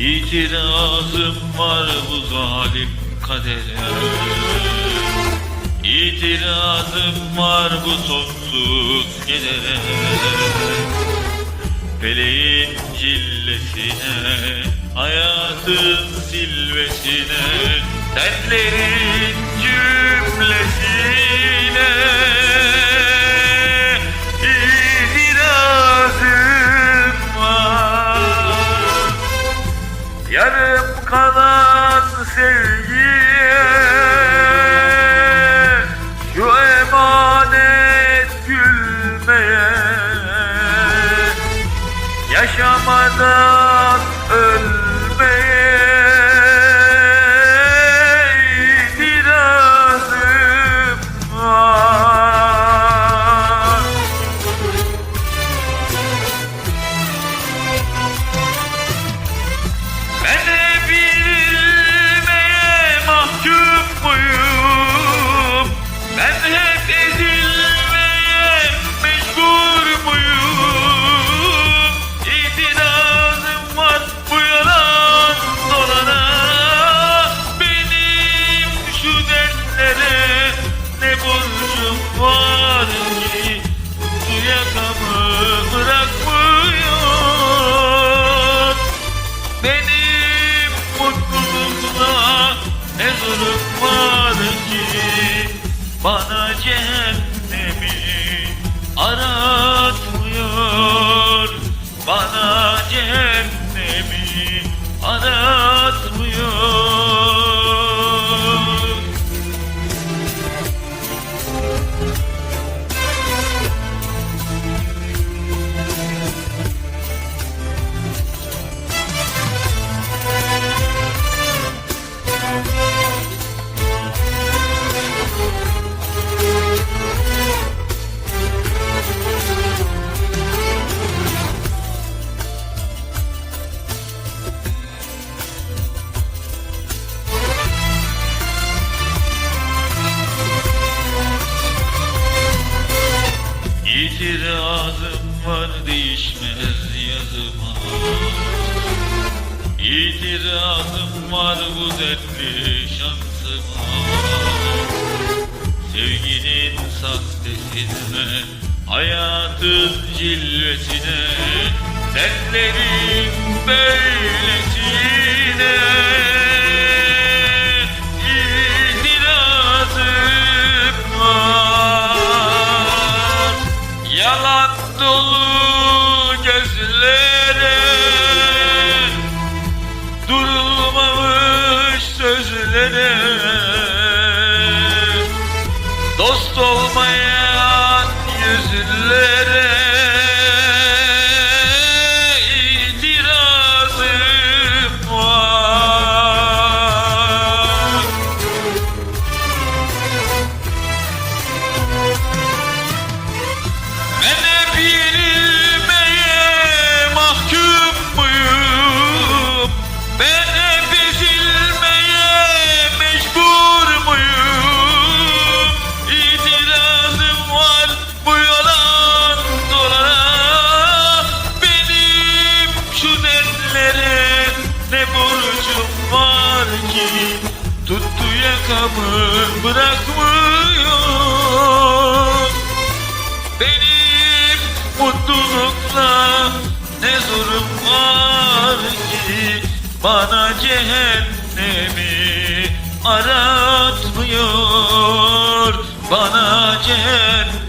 İtirazım var bu zalim kadere. İtirazım var bu sonsuz kedere Feleğin cillesine Hayatın silvesine Dertlerin cümlesine kalan sevgiye Şu emanet gülmeye Yaşamadan İtirazım var değişmez yazıma. İtirazım var bu dertli şansıma. Sevginin sahtesine Hayatın cilvesine Dertlerin böylesine dertlere ne borcum var ki? Tuttu yakamı bırakmıyor. Benim mutlulukla ne zorum var ki? Bana cehennemi aratmıyor. Bana cehennem